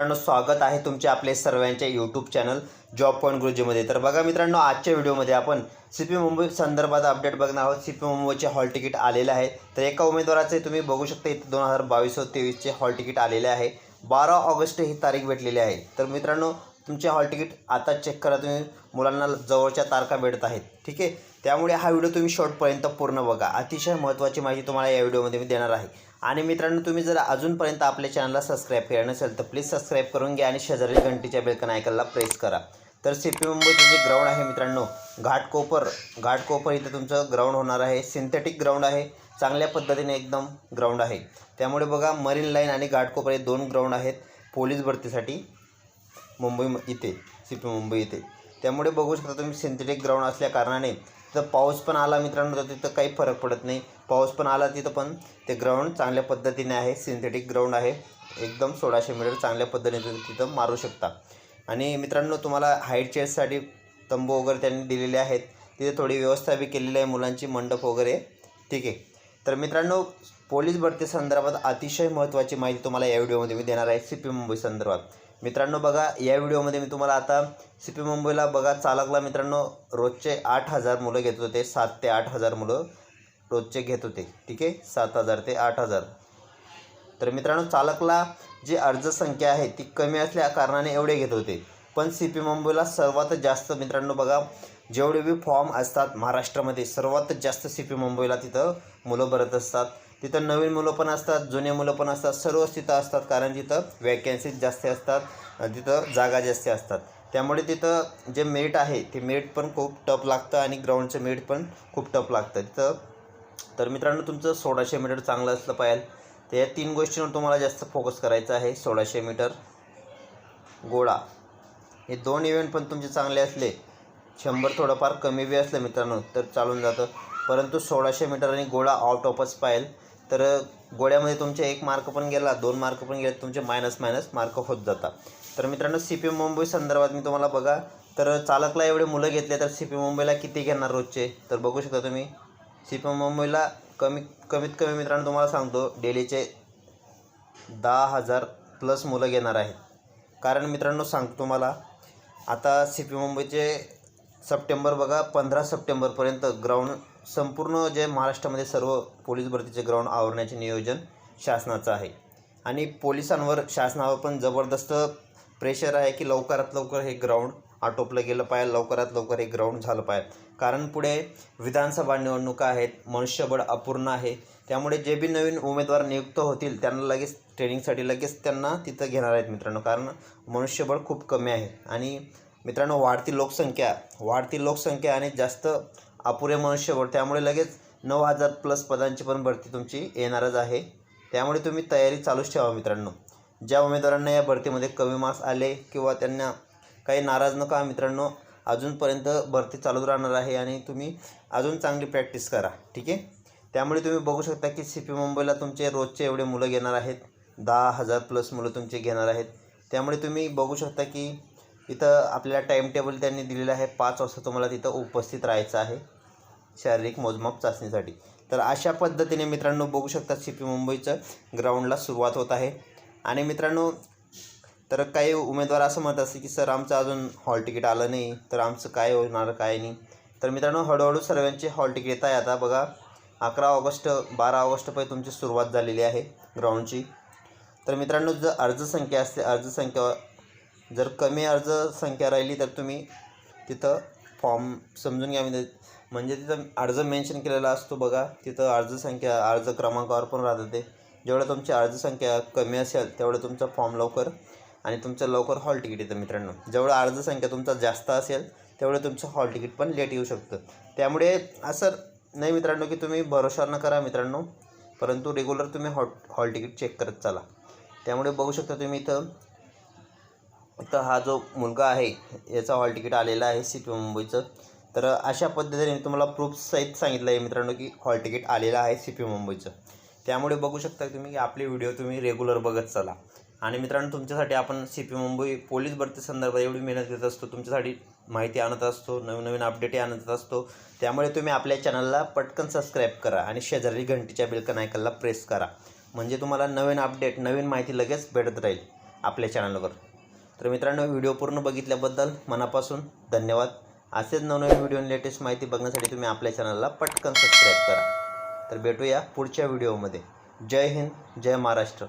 मित्रांनो स्वागत आहे तुमचे आपले सर्वांच्या यूट्यूब चॅनल जॉब पॉईंट गुरुजीमध्ये तर बघा मित्रांनो आजच्या व्हिडिओमध्ये आपण सी पी मुंबई संदर्भात अपडेट बघणार आहोत. सी पी मुंबईचे हॉल तिकीट आलेले आहे. तर एका उमेदवाराचे तुम्ही बघू शकता इथं दोन हजार बावीस व तेवीसचे हॉल तिकीट आलेले आहे. बारा ऑगस्ट ही तारीख भेटलेली आहे. तर मित्रांनो तुमचे हॉल तिकीट आता चेक करा तुम्ही. मुलांना जवळच्या तारखा भेटत आहेत. ठीक आहे? त्यामुळे हा व्हिडिओ तुम्ही शॉर्टपर्यंत पूर्ण बघा. अतिशय महत्त्वाची माहिती तुम्हाला या व्हिडिओमध्ये मी देणार आहे. आणि मित्रांनो तुम्ही जर अजूनपर्यंत आपल्या चॅनलला सबस्क्राईब केलं नसेल तर प्लीज सबस्क्राईब करून घ्या आणि शेजारी घंटीच्या बेलकन आयकनला प्रेस करा. तर सी पी मुंबईचं जे ग्राउंड आहे मित्रांनो घाटकोपर घाटकोपर इथं तुमचं ग्राउंड होणार आहे. सिंथेटिक ग्राउंड आहे. चांगल्या पद्धतीने एकदम ग्राउंड आहे. त्यामुळे बघा मरीन लाईन आणि घाटकोपर हे दोन ग्राउंड आहेत. पोलीस भरतीसाठी मुंबई इथे सी पी मुंबई इथे. त्यामुळे बघू शकता तुम्ही सिंथेटिक ग्राउंड असल्या कारणाने. तिथं पाऊस पण आला मित्रांनो तर तिथं काही फरक पडत नाही. पाऊस पण आला तिथं पण. ते ग्राउंड चांगल्या पद्धतीने आहे सिंथेटिक ग्राउंड आहे. एकदम सोळाशे मीटर चांगल्या पद्धतीने तुम्ही तिथं मारू शकता. आणि मित्रांनो तुम्हाला हाईट चेअर्ससाठी तंबू वगैरे त्यांनी दिलेले आहेत. तिथे थोडी व्यवस्था बी केलेली आहे मुलांची मंडप वगैरे. ठीक आहे. तर मित्रांनो पोलीस भरती संदर्भात अतिशय महत्त्वाची माहिती तुम्हाला या व्हिडिओमध्ये मी देणार आहे सी पी मुंबई संदर्भात. मित्रांनो बघा या व्हिडिओमध्ये मी तुम्हाला आता सी पी मुंबईला बघा चालकला मित्रांनो रोजचे आठ हजार मुलं घेत होते सात ते आठ हजार मुलं. रोजचे घेत होते. ठीक आहे? सात हजार ते आठ हजार. तर मित्रांनो चालकला जी अर्ज संख्या आहे ती कमी असल्या कारणाने एवढे घेत होते. पण सी पी मुंबईला सर्वात जास्त मित्रांनो बघा जेवढे बी फॉर्म असतात महाराष्ट्रामध्ये सर्वात जास्त सी पी मुंबईला तिथं मुलं भरत असतात. तिथं नवीन मुलं पण असतात जुने मुलं पण असतात सर्वच तिथं असतात कारण तिथं वॅकन्सीज जास्त असतात तिथं जागा जास्त असतात. त्यामुळे तिथं जे मेरिट आहे ते मेरिट पण खूप टफ लागतं आणि ग्राउंडचं मेरिट पण खूप टफ लागतं. तिथं तर मित्रांनो तुमचं सोळाशे मीटर चांगलं असलं पाहिजे. तर या तीन गोष्टींवर तुम्हाला जास्त फोकस करायचा आहे. सोळाशे मीटर गोळा हे दोन इव्हेंट पण तुमचे चांगले असले. शंभर थोडंफार कमी बी असलं मित्रांनो तर चालून जातं. परंतु सोळाशे मीटर आणि गोळा आउट ऑफच पाहिजे. तर गोळ्यामध्ये तुमचे एक मार्क पण गेला दोन मार्क पण गेले तुमचे मायनस मायनस मार्क होत जातात. तर मित्रांनो सी पी मुंबई संदर्भात मी तुम्हाला बघा. तर चालकला एवढे मुलं घेतले तर सी पी मुंबईला किती घेणार रोजचे? तर बघू शकता तुम्ही. सी पी मुंबईला कमी कमीत कमी मित्रांनो तुम्हाला सांगतो डेलीचे दहा हजार प्लस मुलं घेणार आहेत. कारण मित्रांनो सांगतो तुम्हाला आता सी पी मुंबईचे सप्टेंबर बघा पंधरा सप्टेंबरपर्यंत ग्राउंड संपूर्ण जे महाराष्ट्रामध्ये सर्व पोलीस भरतीचे ग्राउंड आवरण्याचे नियोजन शासनाचं आहे. आणि पोलिसांवर शासनावर पण जबरदस्त प्रेशर आहे की लवकरात लवकर हे ग्राउंड आटोपलं गेलं पाहिजे लवकरात लवकर हे ग्राउंड झालं पाहिजे. कारण पुढे विधानसभा निवडणुका आहेत मनुष्यबळ अपूर्ण आहे. त्यामुळे जे बी नवीन उमेदवार नियुक्त होतील त्यांना लगेच ट्रेनिंगसाठी लगेच त्यांना तिथं घेणार आहेत मित्रांनो. कारण मनुष्यबळ खूप कमी आहे. आणि मित्रांनो वाढती लोकसंख्या वाढती लोकसंख्या आणि जास्त अपुरे मनुष्यबळ त्यामुळे लगेच नऊ हजार प्लस पदांची पण भरती तुमची येणारच आहे. त्यामुळे तुम्ही तयारी चालूच ठेवा मित्रांनो. ज्या उमेदवारांना या भरतीमध्ये कमी मार्क्स आले किंवा त्यांना काही नाराज नका मित्रांनो. अजूनपर्यंत भरती चालू राहणार आहे आणि तुम्ही अजून चांगली प्रॅक्टिस करा ठीक आहे? त्यामुळे तुम्ही बघू शकता की सी पी मुंबईला तुमचे रोजचे एवढे मुलं घेणार आहेत. दहा हजार प्लस मुलं तुमचे घेणार आहेत. त्यामुळे तुम्ही बघू शकता की इथं आपल्याला टाईम टेबल त्यांनी दिलेलं आहे. पाच वाजता तुम्हाला तिथं उपस्थित राहायचं आहे. शारीरिक मोजमाप चाचणीसाठी. तर अशा पद्धतीने मित्रांनो बघू शकता सी पी मुंबईचं ग्राउंडला सुरुवात होत आहे. आणि मित्रांनो तर काही उमेदवार असं म्हणत असते की सर आमचं अजून हॉल तिकीट आलं नाही तर आमचं काय होणार काय नाही. तर मित्रांनो हळूहळू सर्वांचे हॉल तिकीट येत आहे. आता बघा अकरा ऑगस्ट बारा ऑगस्टपर्यंत तुमची सुरुवात झालेली आहे ग्राउंडची तर मित्रांनो जर अर्जसंख्या असते अर्जसंख्या जर कमी अर्जसंख्या राहिली तर तुम्ही तिथं फॉर्म समजून घ्या. म्हणजे म्हणजे तिथं अर्ज मेन्शन केलेला असतो बघा तिथं अर्जसंख्या अर्ज क्रमांकावर पण राहतं ते. जेवढं तुमची अर्जसंख्या कमी असेल तेवढं तुमचा फॉर्म लवकर आणि तुमचं लवकर हॉल तिकीट येतं मित्रांनो. जेवढं अर्ज संख्या तुमचा जास्त असेल तेवढं तुमचं हॉल तिकीट पण लेट येऊ शकतं. त्यामुळे असं नाही मित्रांनो की तुम्ही भरोसा न करा मित्रांनो परंतु रेग्युलर तुम्ही हॉ हॉल तिकीट चेक करत चाला. त्यामुळे बघू शकता तुम्ही इथं तर हा जो मुलगा आहे याचा हॉल तिकीट आलेला आहे सी पी मुंबईचं. तर अशा पद्धतीने मी तुम्हाला प्रूफ सहित सांगितलं आहे मित्रांनो की हॉल तिकीट आलेलं आहे सी पी मुंबईचं. त्यामुळे बघू शकता तुम्ही की आपले व्हिडिओ तुम्ही रेग्युलर बघत चला. आणि मित्रांनो तुमच्यासाठी आपण सी पी मुंबई पोलीस भरती संदर्भात एवढी मेहनत घेत असतो तुमच्यासाठी माहिती आणत असतो नवीन नवीन अपडेटही आणत असतो. त्यामुळे तुम्ही आपल्या चॅनलला पटकन सबस्क्राईब करा आणि शेजारी घंटीच्या बिलकन आयकनला प्रेस करा. म्हणजे तुम्हाला नवीन अपडेट नवीन माहिती लगेच भेटत राहील आपल्या चॅनलवर तर मित्रांनो व्हिडिओ पूर्ण बघितल्याबद्दल मनापासून धन्यवाद. असेच नवनवीन व्हिडिओ लेटेस्ट माहिती बघण्यासाठी तुम्ही आपल्या चॅनलला पटकन सबस्क्राईब करा. तर भेटूया पुढच्या व्हिडिओमध्ये जय हिंद जय महाराष्ट्र.